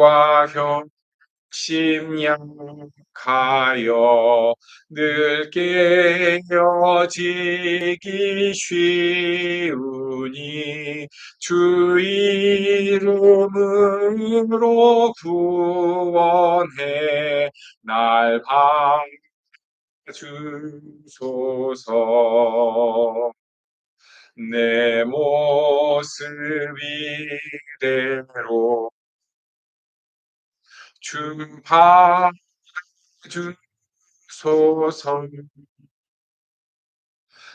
과 혁심 약하여 늘 깨어지기 쉬우니 주 이름으로 구원해 날 봐주소서. 내 모습 이대로 주 봐주소서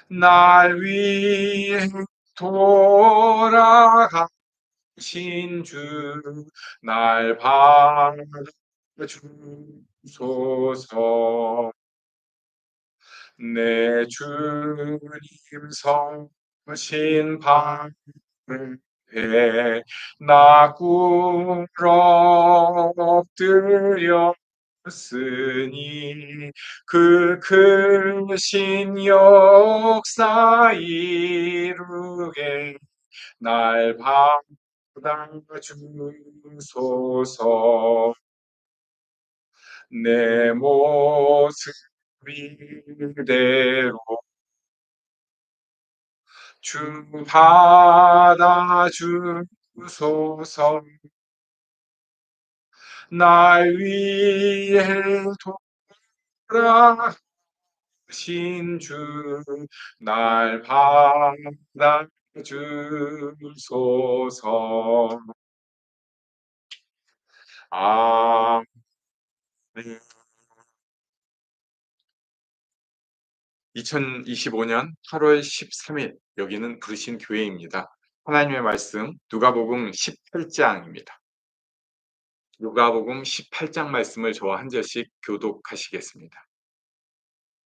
날 위해 돌아가신 주날 봐주소서. 내 주님 성신 방에 나 꿇어 엎드렸으니 그 크신 역사 이루게 날 받아주소서. 내 모습 이대로 주 받아 주소서. 날 위해 돌아가신 주 날 받아 주소서. 아멘 2025년 8월 13일 여기는 부르신 교회입니다. 하나님의 말씀 누가복음 18장입니다. 누가복음 18장 말씀을 저와 한 절씩 교독하시겠습니다.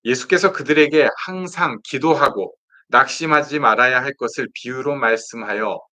예수께서 그들에게 항상 기도하고 낙심하지 말아야 할 것을 비유로 말씀하여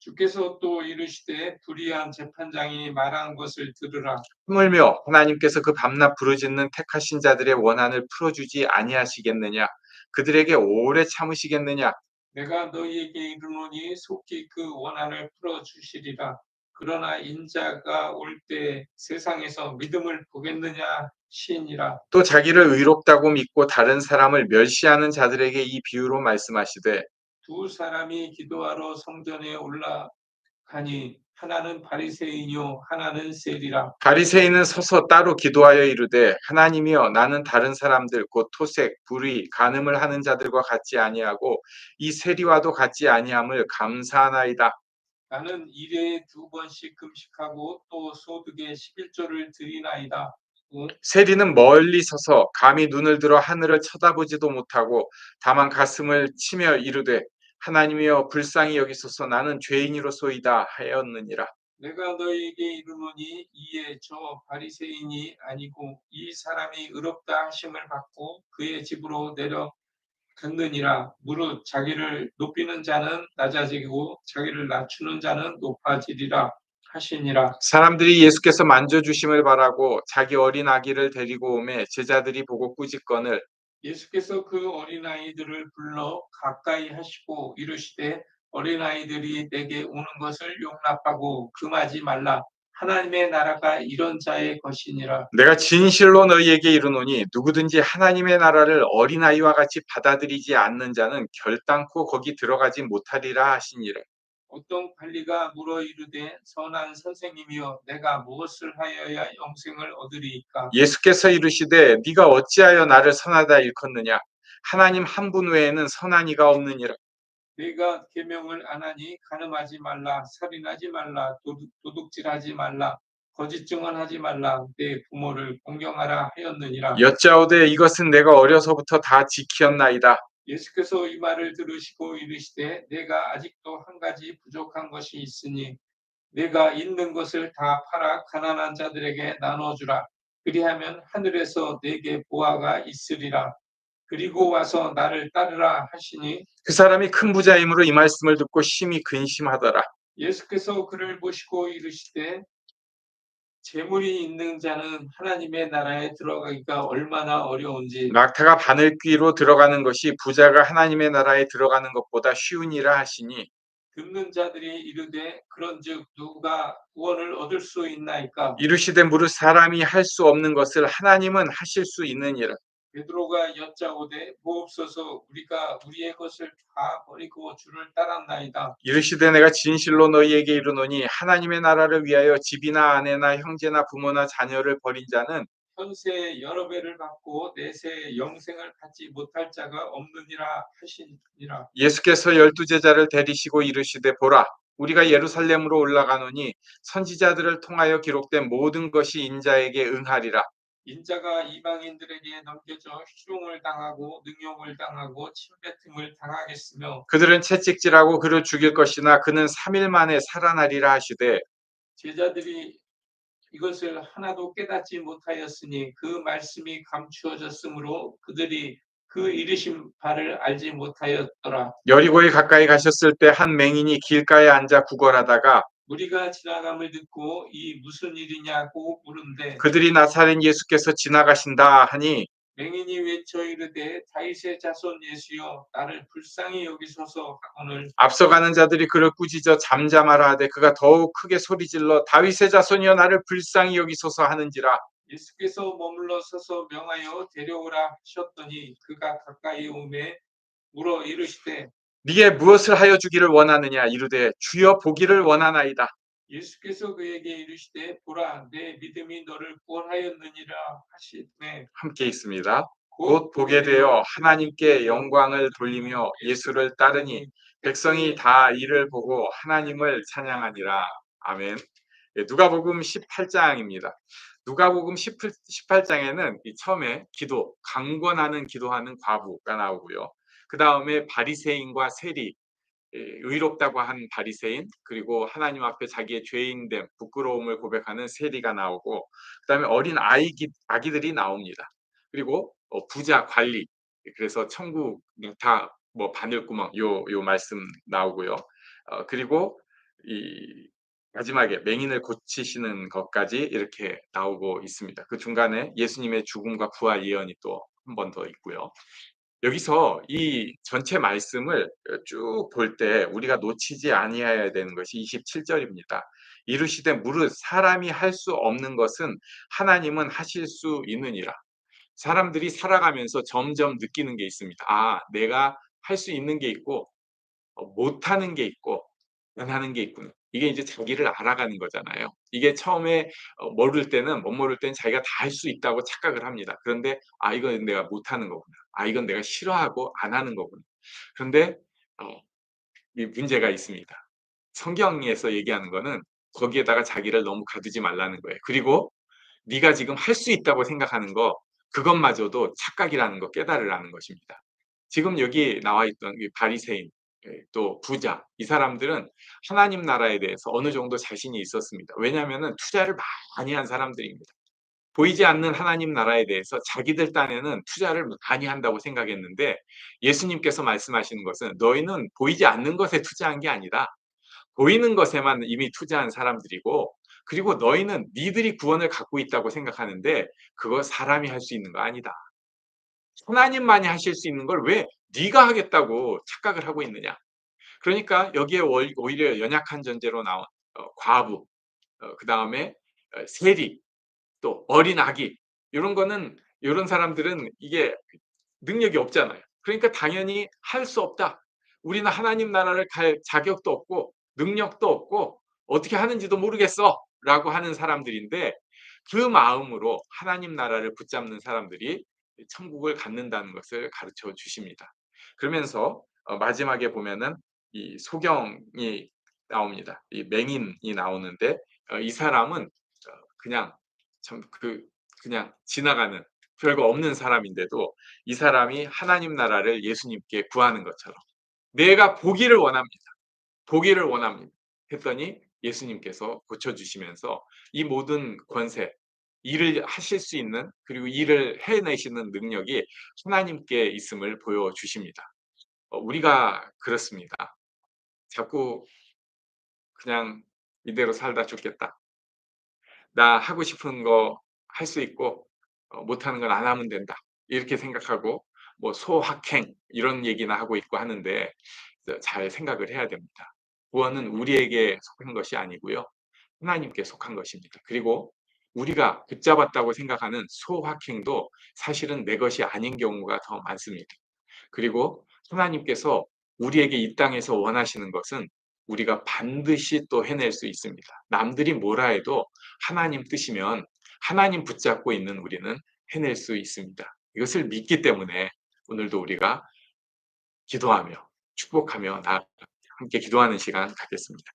주께서 또 이르시되 불의한 재판장이 말한 것을 들으라 하물며 하나님께서 그 밤낮 부르짖는 택하신 자들의 원한을 풀어주지 아니하시겠느냐? 그들에게 오래 참으시겠느냐? 내가 너희에게 이르노니 속히 그 원한을 풀어 주시리라 그러나 인자가 올 때 세상에서 믿음을 보겠느냐 시니라 또 자기를 의롭다고 믿고 다른 사람을 멸시하는 자들에게 이 비유로 말씀하시되 두 사람이 기도하러 성전에 올라가니 하나는 바리새인이요 하나는 세리라. 바리새인은 서서 따로 기도하여 이르되 하나님이여 나는 다른 사람들 곧 토색, 불의, 간음을 하는 자들과 같지 아니하고 이 세리와도 같지 아니함을 감사하나이다. 나는 일에 두 번씩 금식하고 또 소득의 11조를 드리나이다. 곧 세리는 멀리 서서 감히 눈을 들어 하늘을 쳐다보지도 못하고 다만 가슴을 치며 이르되 하나님이여 불쌍히 여기소서. 나는 죄인이로소이다 하였느니라. 내가 너희에게 이르노니 이에 저 바리새인이 아니고 이 사람이 의롭다 하심을 받고 그의 집으로 내려 갔느니라. 무릇 자기를 높이는 자는 낮아지고 자기를 낮추는 자는 높아지리라 하시니라. 사람들이 예수께서 만져 주심을 바라고 자기 어린 아기를 데리고 오매 제자들이 보고 꾸짖거늘 예수께서 그 어린아이들을 불러 가까이 하시고 이르시되 어린아이들이 내게 오는 것을 용납하고 금하지 말라 하나님의 나라가 이런 자의 것이니라 내가 진실로 너희에게 이르노니 누구든지 하나님의 나라를 어린아이와 같이 받아들이지 않는 자는 결단코 거기 들어가지 못하리라 하시니라. 어떤 관리가 물어 이르되 선한 선생님이여 내가 무엇을 하여야 영생을 얻으리이까 예수께서 이르시되 네가 어찌하여 나를 선하다 일컫느냐 하나님 한 분 외에는 선한 이가 없느니라. 내가 계명을 안 하니 간음하지 말라 살인하지 말라 도둑, 도둑질하지 말라 거짓 증언하지 말라 내 부모를 공경하라 하였느니라 여짜오되 이것은 내가 어려서부터 다 지키었나이다. 예수께서 이 말을 들으시고 이르시되 내가 아직도 한 가지 부족한 것이 있으니 내가 있는 것을 다 팔아 가난한 자들에게 나눠주라. 그리하면 하늘에서 내게 보아가 있으리라. 그리고 와서 나를 따르라 하시니 그 사람이 큰 부자이므로 이 말씀을 듣고 심히 근심하더라. 예수께서 그를 보시고 이르시되 재물이 있는 자는 하나님의 나라에 들어가기가 얼마나 어려운지. 낙타가 바늘귀로 들어가는 것이 부자가 하나님의 나라에 들어가는 것보다 쉬우니라 하시니. 듣는 자들이 이르되 그런즉 누가 구원을 얻을 수 있나이까? 이르시되 무릇 사람이 할 수 없는 것을 하나님은 하실 수 있느니라. 베드로가 여짜오되 보옵소서 우리가 우리의 것을 다 버리고 주를 따랐나이다 이르시되 내가 진실로 너희에게 이르노니 하나님의 나라를 위하여 집이나 아내나 형제나 부모나 자녀를 버린 자는 현세에 여러 배를 받고 내세에 영생을 받지 못할 자가 없느니라 하시니라 예수께서 열두 제자를 데리시고 이르시되 보라 우리가 예루살렘으로 올라가노니 선지자들을 통하여 기록된 모든 것이 인자에게 응하리라. 인자가 이방인들에게 넘겨져 희롱을 당하고 능욕을 당하고 침뱉음을 당하겠으며 그들은 채찍질하고 그를 죽일 것이나 그는 3일 만에 살아나리라 하시되 제자들이 이것을 하나도 깨닫지 못하였으니 그 말씀이 감추어졌으므로 그들이 그 이르신 바를 알지 못하였더라. 여리고에 가까이 가셨을 때 한 맹인이 길가에 앉아 구걸하다가 우리가 지나감을 듣고 이 무슨 일이냐고 물은데 그들이 나사렛 예수께서 지나가신다 하니 맹인이 외쳐 이르되 다윗의 자손 예수여 나를 불쌍히 여기소서 하거늘. 앞서가는 자들이 그를 꾸짖어 잠잠하라 하되 그가 더욱 크게 소리질러 다윗의 자손이여 나를 불쌍히 여기소서 하는지라. 예수께서 머물러 서서 명하여 데려오라 하셨더니 그가 가까이 오매 물어 이르시되 네게 무엇을 하여 주기를 원하느냐 이르되 주여 보기를 원하나이다 예수께서 그에게 이르시되 보라 내 믿음이 너를 구원하였느니라 하시매 함께 있습니다. 곧 보게 되어 하나님께 영광을 돌리며 예수를 따르니 백성이 다 이를 보고 하나님을 찬양하니라. 아멘. 예, 누가복음 18장입니다. 누가복음 18장에는 처음에 기도, 강권하는 기도하는 과부가 나오고요. 그 다음에 바리새인과 세리, 예, 의롭다고 한 바리새인 그리고 하나님 앞에 자기의 죄인됨, 부끄러움을 고백하는 세리가 나오고 그 다음에 어린 아이기, 아기들이 나옵니다. 그리고 어, 부자 관리 그래서 천국 다 뭐 바늘구멍 요 요 말씀 나오고요. 어, 그리고 이 마지막에 맹인을 고치시는 것까지 이렇게 나오고 있습니다. 그 중간에 예수님의 죽음과 부활 예언이 또 한 번 더 있고요. 여기서 이 전체 말씀을 쭉 볼 때 우리가 놓치지 아니해야 되는 것이 27절입니다. 이르시되 무릇 사람이 할 수 없는 것은 하나님은 하실 수 있느니라. 사람들이 살아가면서 점점 느끼는 게 있습니다. 아, 내가 할 수 있는 게 있고 어, 못하는 게 있고 하는 게 있구나. 이게 이제 자기를 알아가는 거잖아요. 이게 처음에 어, 모를 때는 못 모를 때는 자기가 다 할 수 있다고 착각을 합니다. 그런데 아 이건 내가 못하는 거구나. 아 이건 내가 싫어하고 안 하는 거구나. 그런데 어, 이 문제가 있습니다. 성경에서 얘기하는 거는 거기에다가 자기를 너무 가두지 말라는 거예요. 그리고 네가 지금 할 수 있다고 생각하는 거 그것마저도 착각이라는 거 깨달으라는 것입니다. 지금 여기 나와 있던 이 바리새인 예, 또 부자 이 사람들은 하나님 나라에 대해서 어느 정도 자신이 있었습니다. 왜냐하면 투자를 많이 한 사람들입니다. 보이지 않는 하나님 나라에 대해서 자기들 딴에는 투자를 많이 한다고 생각했는데 예수님께서 말씀하시는 것은 너희는 보이지 않는 것에 투자한 게 아니다. 보이는 것에만 이미 투자한 사람들이고 그리고 너희는 니들이 구원을 갖고 있다고 생각하는데 그거 사람이 할 수 있는 거 아니다. 하나님만이 하실 수 있는 걸 왜 네가 하겠다고 착각을 하고 있느냐. 그러니까 여기에 오히려 연약한 존재로 나온 어, 과부, 어, 그 다음에 어, 세리, 또 어린 아기 이런 거는 이런 사람들은 이게 능력이 없잖아요. 그러니까 당연히 할 수 없다. 우리는 하나님 나라를 갈 자격도 없고 능력도 없고 어떻게 하는지도 모르겠어 라고 하는 사람들인데 그 마음으로 하나님 나라를 붙잡는 사람들이 천국을 갖는다는 것을 가르쳐 주십니다. 그러면서 어, 마지막에 보면은 이 소경이 나옵니다. 이 맹인이 나오는데 어, 이 사람은 어, 그냥 참 그 그냥 지나가는 별거 없는 사람인데도 이 사람이 하나님 나라를 예수님께 구하는 것처럼 내가 보기를 원합니다. 보기를 원합니다. 했더니 예수님께서 고쳐주시면서 이 모든 권세, 일을 하실 수 있는 그리고 일을 해내시는 능력이 하나님께 있음을 보여주십니다. 어, 우리가 그렇습니다. 자꾸 그냥 이대로 살다 죽겠다. 나 하고 싶은 거 할 수 있고 어, 못하는 건 안 하면 된다. 이렇게 생각하고 뭐 소확행 이런 얘기나 하고 있고 하는데 잘 생각을 해야 됩니다. 구원은 우리에게 속한 것이 아니고요. 하나님께 속한 것입니다. 그리고 우리가 붙잡았다고 생각하는 소확행도 사실은 내 것이 아닌 경우가 더 많습니다. 그리고 하나님께서 우리에게 이 땅에서 원하시는 것은 우리가 반드시 또 해낼 수 있습니다. 남들이 뭐라 해도 하나님 뜻이면 하나님 붙잡고 있는 우리는 해낼 수 있습니다. 이것을 믿기 때문에 오늘도 우리가 기도하며 축복하며 나 함께 기도하는 시간 갖겠습니다.